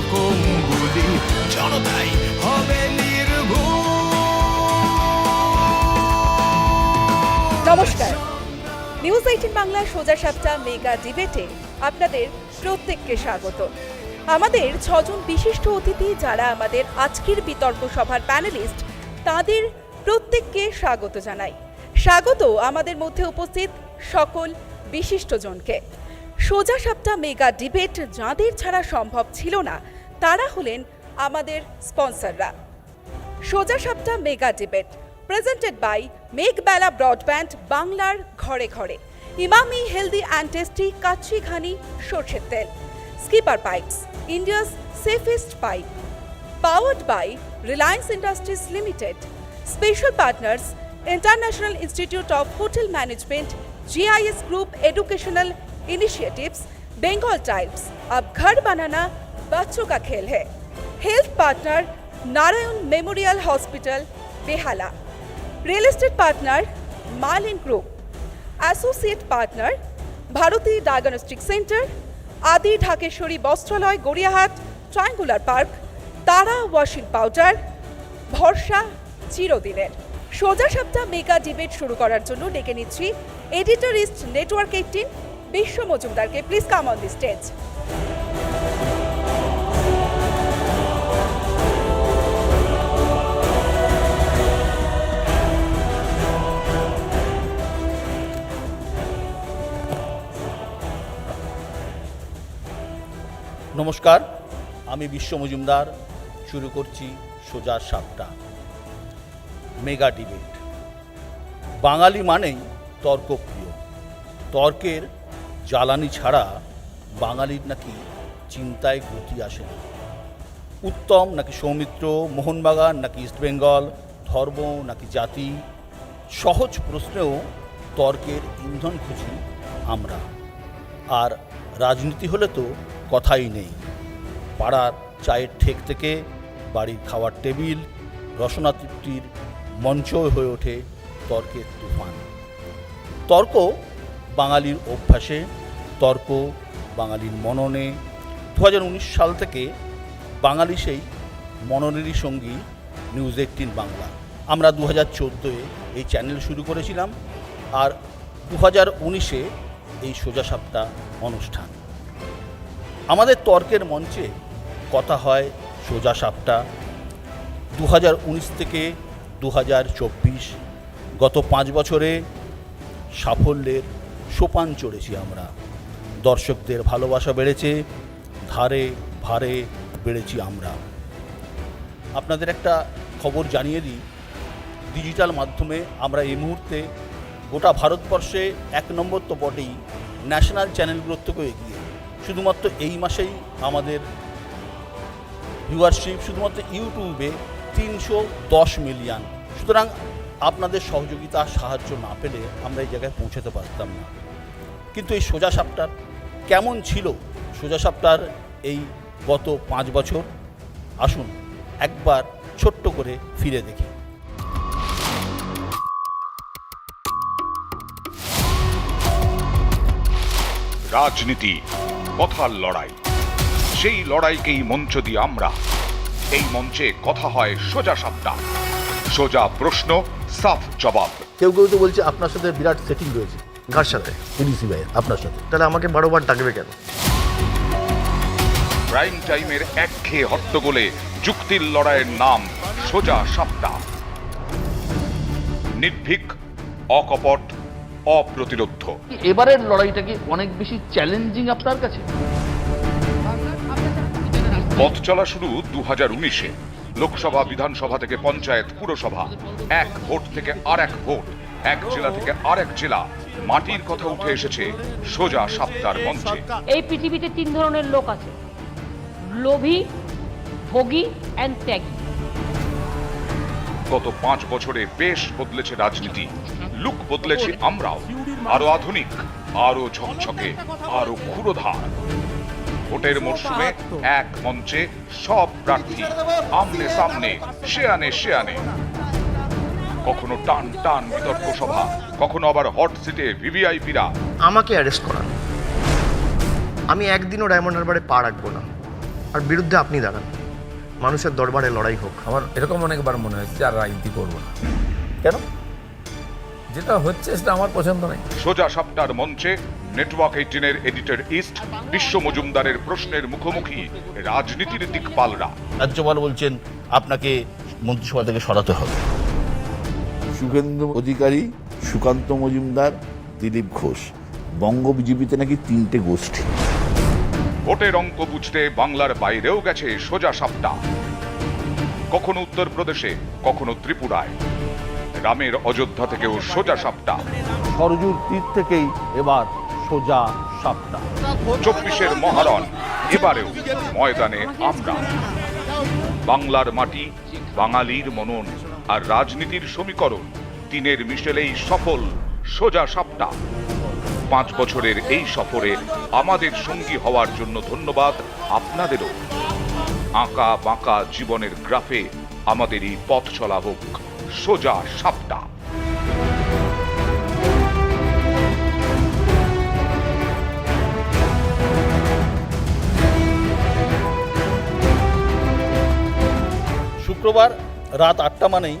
রকম গুলি জনতাই হবে নমস্কার। নিউজ এইটিন বাংলার সোজা সাপটা মেগা ডিবেটে আপনাদের প্রত্যেককে স্বাগত। আমাদের ছজন বিশিষ্ট অতিথি যারা আমাদের আজকের বিতর্ক সভার প্যানেলিস্ট তাদের প্রত্যেককে স্বাগত জানাই। স্বাগত আমাদের মধ্যে উপস্থিত সকল বিশিষ্টজনকে। সোজা সাপটা মেগা ডিবেট যাঁদের ছাড়া সম্ভব ছিল না, তারা হলেন আমাদের স্পন্সররা। সোজা সাপটা mega debate presented by Meghbela broadband বাংলার ঘরে ঘরে। Emami, healthy and tasty kachchi ghani, সর্ষের তেল। Skipper pipes India's safest pipe powered by Reliance Industries Limited special partners International Institute of Hotel Management GIS group Educational initiatives Bengal Times Ab Ghar Banana Bachcho Ka Khel Hai. Health partner Narayan Memorial Hospital Behala. Real estate partner Malin Group. Associate partner Bharati diagnostic centre Adi Dhakeshwari Bastralaya Gariahat triangular park Tara washing powder ভরসা চিরদিনের সোজা সপ্তাহ mega debate শুরু করার জন্য ডেকে নিচ্ছি এডিটরিস্ট network eighteen Biswa মজুমদারকে please come on the stage. নমস্কার, আমি বিশ্ব মজুমদার, শুরু করছি সোজা সাপটা। Mega debate. বাঙালি মানেই তর্কপ্রিয়। তর্কের জ্বালানি ছাড়া বাঙালির নাকি চিন্তায় গতি আসে না। উত্তম নাকি সৌমিত্র, মোহনবাগান নাকি ইস্টবেঙ্গল ধর্ম নাকি জাতি? সহজ প্রশ্নেও তর্কের ইন্ধন খুঁজি আমরা। আর রাজনীতি হলে তো কথাই নেই। পাড়ার চায়ের ঠেক থেকে বাড়ির খাওয়ার টেবিল, রসনা তৃপ্তির মঞ্চ হয়ে ওঠে তর্কের তুফান। তর্ক বাঙালির অভ্যাসে তর্ক, বাঙালির মননে। দু হাজার উনিশ সাল থেকে বাঙালি সেই মননেরই সঙ্গী নিউজ এইটিন বাংলা। আমরা দু হাজার চোদ্দোয় এই চ্যানেল শুরু করেছিলাম আর দু হাজার উনিশে এই সোজা অনুষ্ঠান। আমাদের তর্কের মঞ্চে কথা হয় সোজা সাপটা দু হাজার উনিশ থেকে দু হাজার চব্বিশ, গত পাঁচ বছরে সাফল্যের সোপান চড়েছি আমরা। দর্শকদের ভালোবাসা বেড়েছে, ধারে ভারে বেড়েছি আমরা। আপনাদের একটা খবর জানিয়ে দিই, ডিজিটাল মাধ্যমে আমরা এই মুহূর্তে গোটা ভারতবর্ষে এক নম্বর তো বটেই ন্যাশনাল চ্যানেলগুলোর থেকেও এগিয়ে। শুধুমাত্র এই মাসেই আমাদের ভিউয়ারশিপ শুধুমাত্র ইউটিউবে তিনশো দশ মিলিয়ন। সুতরাং আপনাদের সহযোগিতা, সাহায্য না পেলে আমরা এই জায়গায় পৌঁছাতে পারতাম না। কিন্তু এই সোজা সাপটার কেমন ছিল সোজা সাপটার এই গত পাঁচ বছর? আসুন একবার ছোট্ট করে ফিরে দেখি। রাজনীতি কথার লড়াই। সেই লড়াইকেই মঞ্চ দিই আমরা। এই মঞ্চে কথা হয় সোজা সাপটা। সোজা প্রশ্ন সাফ জবাব। কেউ কেউ তো বলছে আপনার সাথে বিরাট সেটিং রয়েছে। কার সাথে? পুলিশি ভাই আপনার সাথে। তাহলে আমাকে বারোবার ডাকবে কেন? প্রাইম টাইমের একঘেয়ে হট্টগোলে যুক্তির লড়াইয়ের নাম সোজা সাপটা। নির্ভীক অকপট অপ্রতিরোধ্য। এবারের লড়াইটা কি অনেক বেশি চ্যালেঞ্জিং আপনার কাছে? পথ চলা শুরু দু হাজার উনিশে। লোকসভা বিধানসভা থেকে পঞ্চায়েত পুরসভা। এক ভোট থেকে আর এক ভোট এক জেলা থেকে আর এক জেলা। মাটির কথা উঠে এসেছে সোজা সাপ্তার মঞ্চে। এই পৃথিবীতে তিন ধরনের লোক আছে। লোভী ভোগী অ্যান্ড ত্যাগী। গত পাঁচ বছরে বেশ বদলেছে রাজনীতি লুক বদলেছি আমরাও। আরও আধুনিক আরও ঝকঝকে আরও ক্ষুরোধার। ভোটের মরশুমে এক মঞ্চে সব প্রার্থী আমনে সামনে সে আনে সে আনে কখনো টান টান বিতর্ক সভা কখনো আবার হট সিটে ভিভিআইপিরা? আমাকে অ্যারেস্ট করান। আমি একদিনও ডায়মন্ড হারবারে পা রাখব না। আর বিরুদ্ধে আপনি দাঁড়ান। মানুষের দরবারে লড়াই হোক। আমার এরকম অনেকবার মনে হয়েছে আর রাজনীতি করব না। কেন? যেটা হচ্ছে সেটা আমার পছন্দ নয়। সোজা সাপটার মঞ্চে নেটওয়ার্ক এইটিনের এডিটর ইস্ট বিশ্ব মজুমদারের প্রশ্নের মুখোমুখি রাজনীতির দিকপালরা। রাজ্যপাল বলছেন আপনাকে মন্ত্রিসভা থেকে সরাতে হবে। সুখেন্দু অধিকারী সুকান্ত মজুমদার দিলীপ ঘোষ। বঙ্গ বিজেপিতে নাকি তিনটে গোষ্ঠী। ভোটের অঙ্ক বুঝতে বাংলার বাইরেও গেছে সোজা সাপটা। কখনো উত্তরপ্রদেশে কখনো ত্রিপুরায়। রামের অযোধ্যা থেকেও সোজা সাপটা। সরজুর তীর থেকেই এবার সোজা সাপটা। চব্বিশের মহারণ এবারেও ময়দানে আমরা। বাংলার মাটি বাঙালির মনন আর রাজনীতির সমীকরণ। তিনের মিশেলেই সফল সোজা সাপটা। পাঁচ বছরের এই সফরে আমাদের সঙ্গী হওয়ার জন্য ধন্যবাদ আপনাদেরও। আঁকা বাঁকা জীবনের গ্রাফে আমাদের এই পথ চলা হোক সোজা সাপটা। শুক্রবার রাত আটটা মানেই